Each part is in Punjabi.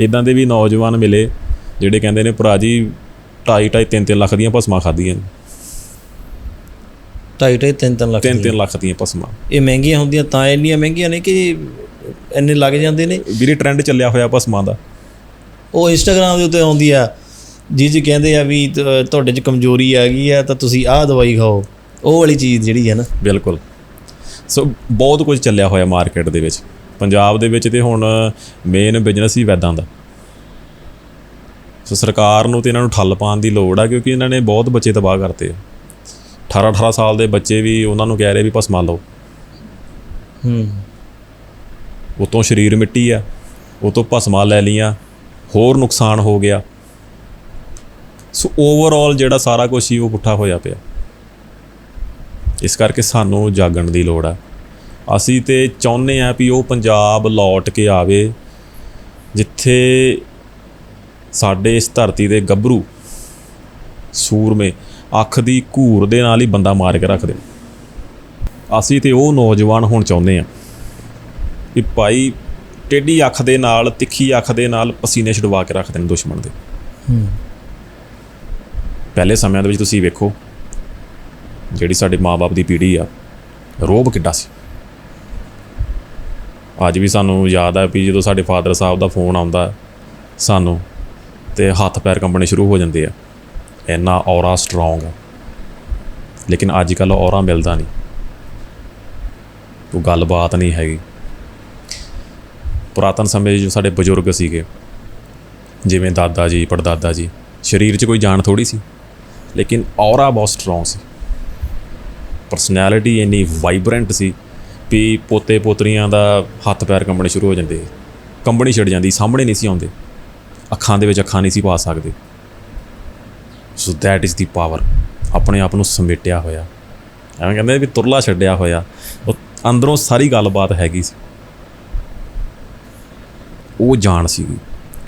ਇਦਾਂ ਦੇ ਵੀ ਨੌਜਵਾਨ ਮਿਲੇ ਜਿਹੜੇ ਕਹਿੰਦੇ ਨੇ ਭਰਾ ਜੀ 2.5 2.5 3 ਲੱਖ ਦੀਆਂ ਭਸਮਾਂ ਖਾਧੀਆਂ ਢਾਈ ਢਾਈ ਤਿੰਨ ਤਿੰਨ ਲੱਖ 3 ਦੀਆਂ। 3 ਲੱਖ ਦੀਆਂ ਭਸਮਾਂ। ਇਹ ਮਹਿੰਗੀਆਂ ਹੁੰਦੀਆਂ ਤਾਂ ਇੰਨੀਆਂ ਮਹਿੰਗੀਆਂ ਨੇ ਕਿ ਇੰਨੇ ਲੱਗ ਜਾਂਦੇ ਨੇ? ਵੀਰੇ ਟ੍ਰੈਂਡ ਚੱਲਿਆ ਹੋਇਆ ਭਸਮਾਂ ਦਾ। ਉਹ ਇੰਸਟਾਗ੍ਰam ਦੇ ਉੱਤੇ ਆਉਂਦੀ ਆ ਜੀ ਜੀ ਕਹਿੰਦੇ ਆ ਵੀ ਤ- ਤੁਹਾਡੇ 'ਚ ਕਮਜ਼ੋਰੀ ਆ ਗਈ ਆ ਤਾਂ ਤੁਸੀਂ ਆਹ ਦਵਾਈ ਖਾਓ। ਉਹ ਵਾਲੀ ਚੀਜ਼ ਜਿਹੜੀ ਹੈ ਨਾ। ਬਿਲਕੁਲ। ਸੋ ਬਹੁਤ ਕੁਝ ਚੱਲਿਆ ਹੋਇਆ ਮਾਰਕੀਟ ਦੇ ਵਿੱਚ। ਪੰਜਾਬ ਦੇ ਵਿੱਚ ਤੇ ਹੁਣ ਮੇਨ ਬਿਜ਼ਨਸ ਹੀ ਵੈਦਾਂ ਦਾ। ਸੋ ਸਰਕਾਰ ਨੂੰ ਤੇ ਇਹਨਾਂ ਨੂੰ ਠੱਲ ਪਾਉਣ ਦੀ ਲੋੜ ਆ ਕਿਉਂਕਿ ਇਹਨਾਂ ਨੇ ਬਹੁਤ ਬੱਚੇ ਤਬਾਹ ਕਰਤੇ ਆ। 18 18 ਸਾਲ ਦੇ ਬੱਚੇ ਵੀ ਉਹਨਾਂ ਨੂੰ ਕਹਿ ਰਹੇ ਵੀ ਭਸਮਾ ਲਓ। ਹੂੰ। ਉਤੋਂ ਸਰੀਰ ਮਿੱਟੀ ਆ ਉਤੋਂ ਭਸਮਾ ਲੈ ਲੀਆਂ ਹੋਰ ਨੁਕਸਾਨ ਹੋ ਗਿਆ। ਸੋ ਓਵਰਆਲ ਜਿਹੜਾ ਸਾਰਾ ਕੁਝ ਹੀ ਉਹ ਪੁੱਠਾ ਹੋਇਆ ਪਿਆ। ਇਸ ਕਰਕੇ ਸਾਨੂੰ ਜਾਗਣ ਦੀ ਲੋੜ ਆ। ਅਸੀਂ ਤੇ ਚਾਹੁੰਦੇ ਆ ਵੀ ਉਹ ਪੰਜਾਬ ਲੌਟ ਕੇ ਆਵੇ ਜਿੱਥੇ ਸਾਡੇ ਇਸ ਧਰਤੀ ਦੇ ਗੱਭਰੂ ਸੂਰਮੇ ਅੱਖ ਦੀ ਘੂਰ ਦੇ ਨਾਲ ਹੀ ਬੰਦਾ ਮਾਰ ਕੇ ਰੱਖਦੇ ਅਸੀਂ ਤੇ ਉਹ ਨੌਜਵਾਨ ਹੁਣ ਚਾਹੁੰਦੇ ਆ ਵੀ ਭਾਈ ਟੇਢੀ ਅੱਖ ਦੇ ਨਾਲ ਤਿੱਖੀ ਅੱਖ ਦੇ ਨਾਲ ਪਸੀਨੇ ਛਡਵਾ ਕੇ ਰੱਖਦੇ ਨੇ ਦੁਸ਼ਮਣ ਦੇ। ਹੂੰ। ਪਹਿਲੇ ਸਮਿਆਂ ਦੇ ਵਿੱਚ ਤੁਸੀਂ ਵੇਖੋ ਜਿਹੜੀ ਸਾਡੇ ਮਾਪੇ ਦੀ ਪੀੜ੍ਹੀ ਆ ਰੋਬ ਕਿੱਡਾ ਸੀ। ਅੱਜ ਵੀ ਸਾਨੂੰ ਯਾਦ ਆ ਵੀ ਜਦੋਂ ਸਾਡੇ ਫਾਦਰ ਸਾਹਿਬ ਦਾ ਫੋਨ ਆਉਂਦਾ, ਸਾਨੂੰ ਤੇ ਹੱਥ ਪੈਰ ਕੰਬਣੇ ਸ਼ੁਰੂ ਹੋ ਜਾਂਦੇ ਆ। ਇੰਨਾ ਔਰਾ ਸਟਰੋਂਗ ਆ। ਲੇਕਿਨ ਅੱਜ ਕੱਲ ਔਰਾ ਮਿਲਦਾ ਨਹੀਂ। ਕੋਈ ਗੱਲਬਾਤ ਨਹੀਂ ਹੈਗੀ। ਪੁਰਾਤਨ ਸਮੇਂ 'ਚ ਜੋ ਸਾਡੇ ਬਜ਼ੁਰਗ ਸੀਗੇ, ਜਿਵੇਂ ਦਾਦਾ ਜੀ, ਪੜਦਾਦਾ ਜੀ, ਸਰੀਰ 'ਚ ਕੋਈ ਜਾਨ ਥੋੜੀ ਸੀ, ਲੇਕਿਨ ਔਰਾ ਬਹੁਤ ਸਟਰੋਂਗ ਸੀ। ਪਰਸਨੈਲਿਟੀ ਇੰਨੀ ਵਾਈਬ੍ਰੈਂਟ ਸੀ ਵੀ ਪੋਤੇ ਪੋਤਰੀਆਂ ਦਾ ਹੱਥ ਪੈਰ ਕੰਬਣੇ ਸ਼ੁਰੂ ਹੋ ਜਾਂਦੇ। ਕੰਬਣੀ ਛਿੜ ਜਾਂਦੀ, ਸਾਹਮਣੇ ਨਹੀਂ ਸੀ ਆਉਂਦੇ। ਅੱਖਾਂ ਦੇ ਵਿੱਚ ਅੱਖਾਂ ਨਹੀਂ ਸੀ ਪਾ ਸਕਦੇ। So that is the power ਆਪਣੇ ਆਪ ਨੂੰ ਸਮੇਟਿਆ ਹੋਇਆ। ਐਵੇਂ ਕਹਿੰਦੇ ਵੀ ਤੁਰਲਾ ਛੱਡਿਆ ਹੋਇਆ। ਉਹ ਅੰਦਰੋਂ ਸਾਰੀ ਗੱਲਬਾਤ ਹੈਗੀ ਸੀ। ਉਹ ਜਾਣ ਸੀ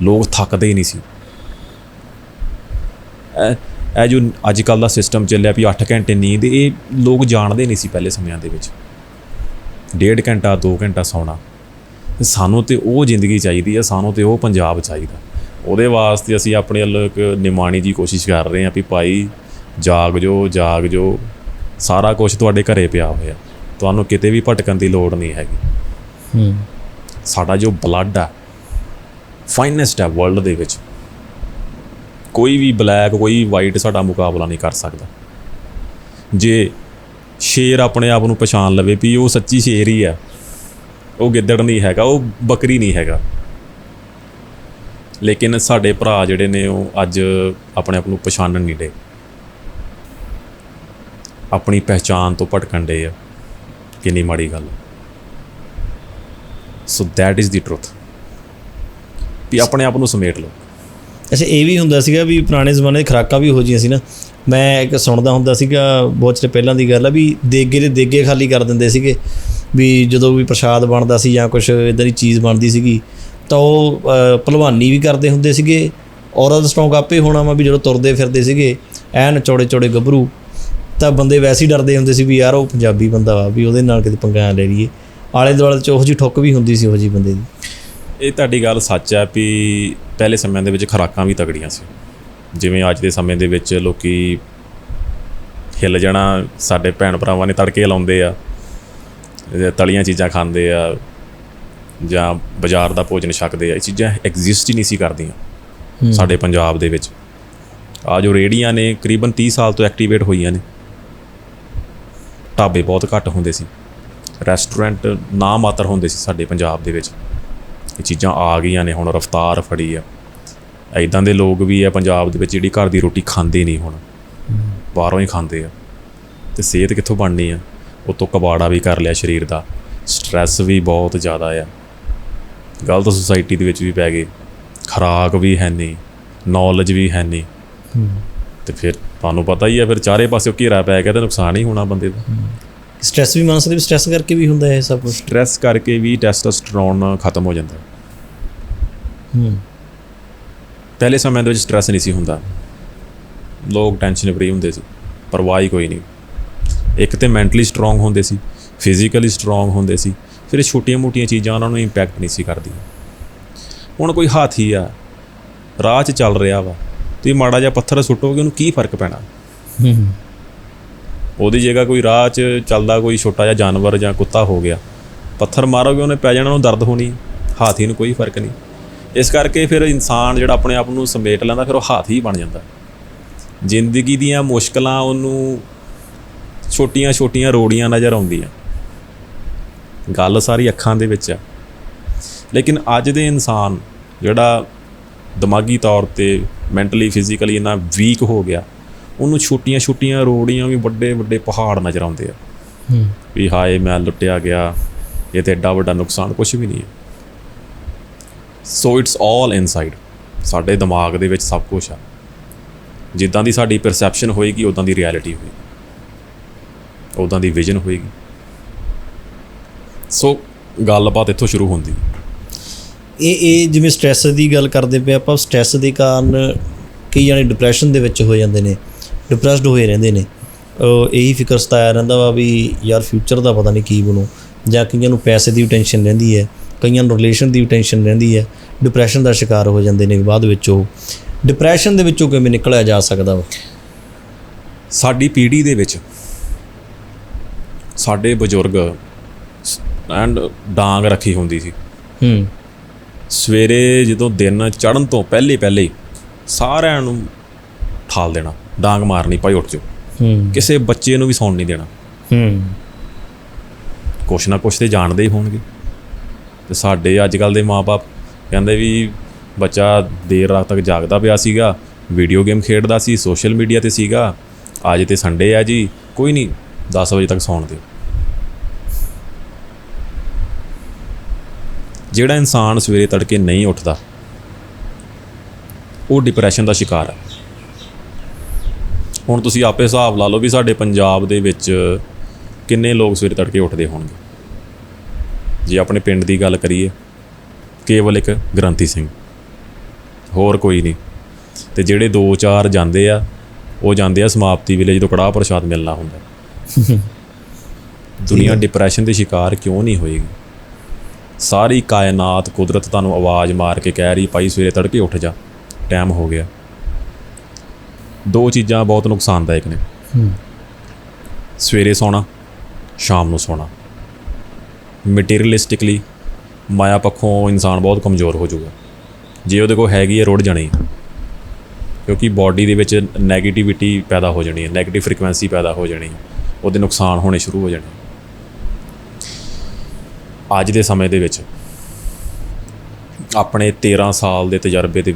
ਲੋਕ ਥੱਕਦੇ ਹੀ ਨਹੀਂ ਸੀ। ਇਹ ਇਹ ਜੋ ਅੱਜ ਕੱਲ ਦਾ ਸਿਸਟਮ ਚੱਲਿਆ ਵੀ 8 ਘੰਟੇ ਨੀਂਦ, ਇਹ ਲੋਕ ਜਾਣਦੇ ਨਹੀਂ ਸੀ ਪਹਿਲੇ ਸਮਿਆਂ ਦੇ ਵਿੱਚ। ਡੇਢ ਘੰਟਾ 2 ਘੰਟਾ ਸੌਣਾ। ਸਾਨੂੰ ਤੇ ਉਹ ਜ਼ਿੰਦਗੀ ਚਾਹੀਦੀ ਹੈ ਸਾਨੂੰ ਤੇ ਉਹ ਪੰਜਾਬ ਚਾਹੀਦਾ। ਉਹਦੇ ਵਾਸਤੇ ਅਸੀਂ ਆਪਣੇ ਵੱਲੋਂ ਇੱਕ ਨਿਮਾਣੀ ਜੀ ਕੋਸ਼ਿਸ਼ ਕਰ ਰਹੇ ਹਾਂ ਵੀ ਭਾਈ ਜਾਗ ਜੋ ਜਾਗ ਜੋ। ਸਾਰਾ ਕੁਝ ਤੁਹਾਡੇ ਘਰੇ ਪਿਆ ਹੋਇਆ। ਤੁਹਾਨੂੰ ਕਿਤੇ ਵੀ ਭਟਕਣ ਦੀ ਲੋੜ ਨਹੀਂ ਹੈਗੀ। ਹੂੰ। ਸਾਡਾ ਜੋ ਬਲੱਡ ਆ ਫਾਈਨੈਸਟ ਹੈ ਵਰਲਡ ਦੇ ਵਿੱਚ। ਕੋਈ ਵੀ ਬਲੈਕ ਕੋਈ ਵਾਈਟ ਸਾਡਾ ਮੁਕਾਬਲਾ ਨਹੀਂ ਕਰ ਸਕਦਾ। ਜੇ ਸ਼ੇਰ ਆਪਣੇ ਆਪ ਨੂੰ ਪਛਾਣ ਲਵੇ ਵੀ ਉਹ ਸੱਚੀ ਸ਼ੇਰ ਹੀ ਆ ਉਹ ਗਿੱਦੜ ਨਹੀਂ ਹੈਗਾ, ਉਹ ਬੱਕਰੀ ਨਹੀਂ ਹੈਗਾ। ਲੇਕਿਨ ਸਾਡੇ ਭਰਾ ਜਿਹੜੇ ਨੇ ਉਹ ਅੱਜ ਆਪਣੇ ਆਪ ਨੂੰ ਪਛਾਣਨ ਨਹੀਂ ਦੇ ਆਪਣੀ ਪਹਿਚਾਨ ਤੋਂ ਭਟਕਣ ਡੇ ਆ। ਕਿੰਨੀ ਮਾੜੀ ਗੱਲ so that is the truth ਵੀ ਆਪਣੇ ਆਪ ਨੂੰ ਸਮੇਟ ਲਓ। ਅੱਛਾ, ਇਹ ਵੀ ਹੁੰਦਾ ਸੀਗਾ ਵੀ ਪੁਰਾਣੇ ਜ਼ਮਾਨੇ ਦੀ ਖਰਾਕਾਂ ਵੀ ਹੋ ਜੀਆਂ ਸੀ ਨਾ। ਮੈਂ ਇੱਕ ਸੁਣਦਾ ਹੁੰਦਾ ਸੀਗਾ ਬਹੁਤ ਚਿਰ ਪਹਿਲਾਂ ਦੀ ਗੱਲ ਆ ਵੀ ਦੇਗੇ ਦੇ ਦੇਗੇ ਖਾਲੀ ਕਰ ਦਿੰਦੇ ਸੀਗੇ। ਵੀ ਜਦੋਂ ਵੀ ਪ੍ਰਸ਼ਾਦ ਬਣਦਾ ਸੀ ਜਾਂ ਕੁਝ ਇਦਾਂ ਦੀ ਚੀਜ਼ ਬਣਦੀ ਸੀਗੀ ਤਾਂ ਉਹ ਅ, ਭਲਵਾਨੀ ਵੀ ਕਰਦੇ ਹੁੰਦੇ ਸੀਗੇ। ਔਰਤ ਸਟਰੋਂਗ ਆਪੇ ਹੋਣਾ ਵਾ ਵੀ ਜਦੋਂ ਤੁਰਦੇ ਫਿਰਦੇ ਸੀਗੇ ਐਨ ਚੌੜੇ ਚੌੜੇ ਗੱਭਰੂ ਤਾਂ ਬੰਦੇ ਵੈਸੇ ਹੀ ਡਰਦੇ ਹੁੰਦੇ ਸੀ ਵੀ ਯਾਰ ਉਹ ਪੰਜਾਬੀ ਬੰਦਾ ਵਾ ਵੀ ਉਹਦੇ ਨਾਲ ਕਿਤੇ ਪੰਗਾ ਲੈ ਲਈਏ। ਆਲੇ ਦੁਆਲੇ ਚ ਉਹੋ ਜਿਹੀ ਠੁੱਕ ਵੀ ਹੁੰਦੀ ਸੀ ਉਹੋ ਜਿਹੀ ਬੰਦੇ ਦੀ। ਇਹ ਤੁਹਾਡੀ ਗੱਲ ਸੱਚ ਆ ਵੀ ਪਹਿਲੇ ਸਮਿਆਂ ਦੇ ਵਿੱਚ ਖੁਰਾਕਾਂ ਵੀ ਤਗੜੀਆਂ ਸੀ। ਜਿਵੇਂ ਅੱਜ ਦੇ ਸਮੇਂ ਦੇ ਵਿੱਚ ਲੋਕੀ ਹਿੱਲ ਜਾਣਾ ਸਾਡੇ ਭੈਣ ਭਰਾਵਾਂ ਨੇ ਤੜਕੇ ਲਾਉਂਦੇ ਆ ਤਲੀਆਂ ਚੀਜ਼ਾਂ ਖਾਂਦੇ ਆ ਜਾਂ ਬਾਜ਼ਾਰ ਦਾ ਭੋਜਨ ਛਕਦੇ ਆ ਇਹ ਚੀਜ਼ਾਂ ਐਗਜ਼ਿਸਟ ਹੀ ਨਹੀਂ ਸੀ ਕਰਦੀਆਂ ਸਾਡੇ ਪੰਜਾਬ ਦੇ ਵਿੱਚ। ਆ ਜੋ ਰੇੜੀਆਂ ਨੇ ਕਰੀਬਨ 30 ਸਾਲ ਤੋਂ ਐਕਟੀਵੇਟ ਹੋਈਆਂ ਨੇ। ਢਾਬੇ ਬਹੁਤ ਘੱਟ ਹੁੰਦੇ ਸੀ। ਰੈਸਟੋਰੈਂਟ ਨਾ ਮਾਤਰ ਹੁੰਦੇ ਸੀ ਸਾਡੇ ਪੰਜਾਬ ਦੇ ਵਿੱਚ। ਇਹ ਚੀਜ਼ਾਂ ਆ ਗਈਆਂ ਨੇ ਹੁਣ ਰਫਤਾਰ ਫੜੀ ਆ। ਐਦਾਂ ਦੇ ਲੋਕ ਵੀ ਆ ਪੰਜਾਬ ਦੇ ਵਿੱਚ ਜਿਹੜੀ ਘਰ ਦੀ ਰੋਟੀ ਖਾਂਦੇ ਨਹੀਂ ਹੁਣ। ਬਾਹਰੋਂ ਹੀ ਖਾਂਦੇ ਆ। ਤੇ ਸਿਹਤ ਕਿੱਥੋਂ ਬਣਨੀ ਆ? ਉਤੋਂ ਕਬਾੜਾ ਵੀ ਕਰ ਲਿਆ ਸਰੀਰ ਦਾ। ਸਟ੍ਰੈਸ ਵੀ ਬਹੁਤ ਜ਼ਿਆਦਾ ਆ। ਗਲਤ ਸੁਸਾਇਟੀ ਦੇ ਵਿੱਚ ਵੀ ਪੈ ਗਏ ਖਰਾਕ ਵੀ ਹੈ ਨਹੀਂ ਨੌਲੇਜ ਵੀ ਹੈ ਨਹੀਂ। ਤੇ ਫਿਰ ਤੁਹਾਨੂੰ ਪਤਾ ਹੀ ਆ ਫਿਰ ਚਾਰੇ ਪਾਸੇ ਘੇਰਾ ਪੈ ਗਿਆ ਤੇ ਨੁਕਸਾਨ ਹੀ ਹੋਣਾ ਬੰਦੇ ਦਾ। ਸਟ੍ਰੈਸ ਵੀ ਮੰਨ ਸਕਦੇ ਵੀ ਸਟ੍ਰੈਸ ਕਰਕੇ ਵੀ ਹੁੰਦਾ ਇਹ ਸਭ ਕੁਝ ਸਟ੍ਰੈਸ ਕਰਕੇ ਵੀ ਟੈਸਟੋਸਟੇਰੋਨ ਖਤਮ ਹੋ ਜਾਂਦਾ। ਹੂੰ। ਪਹਿਲੇ ਸਮੇਂ ਦੇ ਵਿੱਚ ਸਟ੍ਰੈਸ ਨਹੀਂ ਸੀ ਹੁੰਦਾ। ਲੋਕ ਟੈਨਸ਼ਨ ਫਰੀ ਹੁੰਦੇ ਸੀ ਪਰਵਾਹ ਹੀ ਕੋਈ ਨਹੀਂ। ਇੱਕ ਤੇ ਮੈਂਟਲੀ ਸਟਰੋਂਗ ਹੁੰਦੇ ਸੀ ਫਿਜ਼ੀਕਲੀ ਸਟਰੋਂਗ ਹੁੰਦੇ ਸੀ ਫਿਰ ਇਹ ਛੋਟੀਆਂ-ਮੋਟੀਆਂ ਚੀਜ਼ਾਂ ਉਹਨਾਂ ਨੂੰ ਇੰਪੈਕਟ ਨਹੀਂ ਸੀ ਕਰਦੀਆਂ। ਹੁਣ ਕੋਈ ਹਾਥੀ ਆ ਰਾਹ 'ਚ ਚੱਲ ਰਿਹਾ ਵਾ ਤੁਸੀਂ ਮਾੜਾ ਜਿਹਾ ਪੱਥਰ ਸੁੱਟੋਗੇ ਉਹਨੂੰ ਕੀ ਫ਼ਰਕ ਪੈਣਾ? ਹੂੰ। ਉਹਦੀ ਜਗ੍ਹਾ ਕੋਈ ਰਾਹ 'ਚ ਚੱਲਦਾ ਕੋਈ ਛੋਟਾ ਜਿਹਾ ਜਾਨਵਰ ਜਾਂ ਕੁੱਤਾ ਹੋ ਗਿਆ ਪੱਥਰ ਮਾਰੋਗੇ ਉਹਨੇ ਪੈ ਜਾਣਾ ਉਹਨੂੰ ਦਰਦ ਹੋਣੀ ਹਾਥੀ ਨੂੰ ਕੋਈ ਫ਼ਰਕ ਨਹੀਂ। ਇਸ ਕਰਕੇ ਫਿਰ ਇਨਸਾਨ ਜਿਹੜਾ ਆਪਣੇ ਆਪ ਨੂੰ ਸਮੇਟ ਲੈਂਦਾ ਫਿਰ ਉਹ ਹਾਥੀ ਬਣ ਜਾਂਦਾ। ਜ਼ਿੰਦਗੀ ਦੀਆਂ ਮੁਸ਼ਕਲਾਂ ਉਹਨੂੰ ਛੋਟੀਆਂ-ਛੋਟੀਆਂ ਰੋੜੀਆਂ ਨਜ਼ਰ ਆਉਂਦੀਆਂ। ਗੱਲ ਸਾਰੀ ਅੱਖਾਂ ਦੇ ਵਿੱਚ ਆ। ਲੇਕਿਨ ਅੱਜ ਦੇ ਇਨਸਾਨ ਜਿਹੜਾ ਦਿਮਾਗੀ ਤੌਰ ਤੇ ਮੈਂਟਲੀ ਫਿਜ਼ੀਕਲੀ ਇੰਨਾ ਵੀਕ ਹੋ ਗਿਆ ਉਹਨੂੰ ਛੋਟੀਆਂ-ਛੋਟੀਆਂ ਰੋੜੀਆਂ ਵੀ ਵੱਡੇ-ਵੱਡੇ ਪਹਾੜ ਨਜ਼ਰ ਆਉਂਦੇ ਆ। ਹੂੰ। ਵੀ ਹਾਏ ਮੈਂ ਲੁੱਟਿਆ ਗਿਆ ਇਹ ਤੇ ਐਡਾ ਵੱਡਾ ਨੁਕਸਾਨ ਕੁਝ ਵੀ ਨਹੀਂ ਹੈ। ਸੋ ਇਟਸ ਆਲ ਇਨਸਾਈਡ ਸਾਡੇ ਦਿਮਾਗ ਦੇ ਵਿੱਚ ਸਭ ਕੁਝ ਆ। ਜਿੱਦਾਂ ਦੀ ਸਾਡੀ ਪਰਸੈਪਸ਼ਨ ਹੋਏਗੀ ਉਦਾਂ ਦੀ ਰਿਐਲਿਟੀ ਹੋਏਗੀ। ਉਦਾਂ ਦੀ ਵਿਜ਼ਨ ਹੋਏਗੀ। ਸੋ ਗੱਲਬਾਤ ਇੱਥੋਂ ਸ਼ੁਰੂ ਹੁੰਦੀ। ਇਹ ਇਹ ਜਿਵੇਂ ਸਟ੍ਰੈਸ ਦੀ ਗੱਲ ਕਰਦੇ ਪਏ ਆਪਾਂ ਸਟ੍ਰੈਸ ਦੇ ਕਾਰਨ ਕਈ ਜਣੇ ਡਿਪਰੈਸ਼ਨ ਦੇ ਵਿੱਚ ਹੋ ਜਾਂਦੇ ਨੇ ਡਿਪਰੈਸਡ ਹੋਏ ਰਹਿੰਦੇ ਨੇ। ਇਹੀ ਫਿਕਰ ਸਤਾਇਆ ਰਹਿੰਦਾ ਵਾ ਵੀ ਯਾਰ ਫਿਊਚਰ ਦਾ ਪਤਾ ਨਹੀਂ ਕੀ ਬਣੂ, ਜਾਂ ਕਈਆਂ ਨੂੰ ਪੈਸੇ ਦੀ ਟੈਨਸ਼ਨ ਰਹਿੰਦੀ ਹੈ। ਕਈਆਂ ਨੂੰ ਰਿਲੇਸ਼ਨ ਦੀ ਟੈਨਸ਼ਨ ਰਹਿੰਦੀ ਹੈ ਡਿਪਰੈਸ਼ਨ ਦਾ ਸ਼ਿਕਾਰ ਹੋ ਜਾਂਦੇ ਨੇ ਬਾਅਦ ਵਿੱਚ ਉਹ ਡਿਪਰੈਸ਼ਨ ਦੇ ਵਿੱਚੋਂ ਕਿਵੇਂ ਨਿਕਲਿਆ ਜਾ ਸਕਦਾ ਵਾ? ਸਾਡੀ ਪੀੜ੍ਹੀ ਦੇ ਵਿੱਚ ਸਾਡੇ ਬਜ਼ੁਰਗ ਐਂਡ ਡਾਂਗ ਰੱਖੀ ਹੁੰਦੀ ਸੀ। ਹੂੰ। ਸਵੇਰੇ ਜਦੋਂ ਦਿਨ ਚੜ੍ਹਨ ਤੋਂ ਪਹਿਲੇ ਪਹਿਲੇ ਸਾਰਿਆਂ ਨੂੰ ਠਾਲ ਦੇਣਾ ਡਾਂਗ ਮਾਰਨੀ ਭਾਈ ਉੱਠ ਜਾਓ। ਹੂੰ। ਕਿਸੇ ਬੱਚੇ ਨੂੰ ਵੀ ਸੌਣ ਨਹੀਂ ਦੇਣਾ। ਹੂੰ। ਕੁਛ ਨਾ ਕੁਛ ਤੇ ਜਾਣਦੇ ਹੀ ਹੋਣਗੇ। ਤੇ ਸਾਡੇ ਅੱਜ ਕੱਲ ਦੇ ਮਾਪੇ ਕਹਿੰਦੇ ਵੀ ਬੱਚਾ ਦੇਰ ਰਾਤ ਤੱਕ ਜਾਗਦਾ ਪਿਆ ਸੀਗਾ ਵੀਡੀਓ ਗੇਮ ਖੇਡਦਾ ਸੀ ਸੋਸ਼ਲ ਮੀਡੀਆ ਤੇ ਸੀਗਾ। ਅੱਜ ਤੇ ਸੰਡੇ ਆ ਜੀ, ਕੋਈ ਨਹੀਂ 10 ਵਜੇ ਤੱਕ ਸੌਣ ਦਿਓ। ਜਿਹੜਾ ਇਨਸਾਨ ਸਵੇਰੇ ਤੜਕੇ ਨਹੀਂ ਉੱਠਦਾ, ਉਹ ਡਿਪਰੈਸ਼ਨ ਦਾ ਸ਼ਿਕਾਰ ਹੈ ਹੁਣ ਤੁਸੀਂ ਆਪੇ ਹਿਸਾਬ ਲਾ ਲਓ ਵੀ ਸਾਡੇ ਪੰਜਾਬ ਦੇ ਵਿੱਚ ਕਿੰਨੇ ਲੋਕ ਸਵੇਰੇ ਤੜਕੇ ਉੱਠਦੇ ਹੋਣਗੇ। ਜੇ ਆਪਣੇ ਪਿੰਡ ਦੀ ਗੱਲ ਕਰੀਏ ਕੇਵਲ ਇੱਕ ਗ੍ਰੰਥੀ ਸਿੰਘ ਹੋਰ ਕੋਈ ਨਹੀਂ। ਤੇ ਜਿਹੜੇ 2-4 ਜਾਂਦੇ ਆ ਉਹ ਜਾਂਦੇ ਆ ਸਮਾਪਤੀ ਵੇਲੇ ਜਦੋਂ ਕੜਾਹ ਪ੍ਰਸ਼ਾਦ ਮਿਲਣਾ ਹੁੰਦਾ। ਦੁਨੀਆ ਡਿਪਰੈਸ਼ਨ ਦੇ ਸ਼ਿਕਾਰ ਕਿਉਂ ਨਹੀਂ ਹੋਏਗੀ? ਸਾਰੀ ਕਾਇਨਾਤ ਕੁਦਰਤ ਤੁਹਾਨੂੰ ਆਵਾਜ਼ ਮਾਰ ਕੇ ਕਹਿ ਰਹੀ ਭਾਈ ਸਵੇਰੇ ਤੜਕੇ ਉੱਠ ਜਾ ਟਾਈਮ ਹੋ ਗਿਆ। ਦੋ ਚੀਜ਼ਾਂ ਬਹੁਤ ਨੁਕਸਾਨਦਾਇਕ ਨੇ। ਸਵੇਰੇ ਸੌਣਾ ਸ਼ਾਮ ਨੂੰ ਸੌਣਾ। ਮਟੀਰੀਅਲਿਸਟਿਕਲੀ ਮਾਇਆ ਪੱਖੋਂ ਇਨਸਾਨ ਬਹੁਤ ਕਮਜ਼ੋਰ ਹੋ ਜਾਊਗਾ। ਜੇ ਉਹਦੇ ਕੋਲ ਹੈਗੀ ਹੈ, ਰੁੜ ਜਾਣੀ ਹੈ। ਕਿਉਂਕਿ ਬਾਡੀ ਦੇ ਵਿੱਚ 네ਗੇਟਿਵਿਟੀ ਪੈਦਾ ਹੋ ਜਾਣੀ ਹੈ 네ਗੇਟਿਵ ਫ੍ਰੀਕੁਐਂਸੀ ਪੈਦਾ ਹੋ ਜਾਣੀ ਹੈ। ਉਹਦੇ ਨੁਕਸਾਨ ਹੋਣੇ ਸ਼ੁਰੂ ਹੋ ਜਾਣੇ ਅੱਜ ਦੇ ਸਮੇਂ ਦੇ ਵਿੱਚ ਆਪਣੇ 13 ਸਾਲ ਦੇ ਤਜਰਬੇ ਦੇ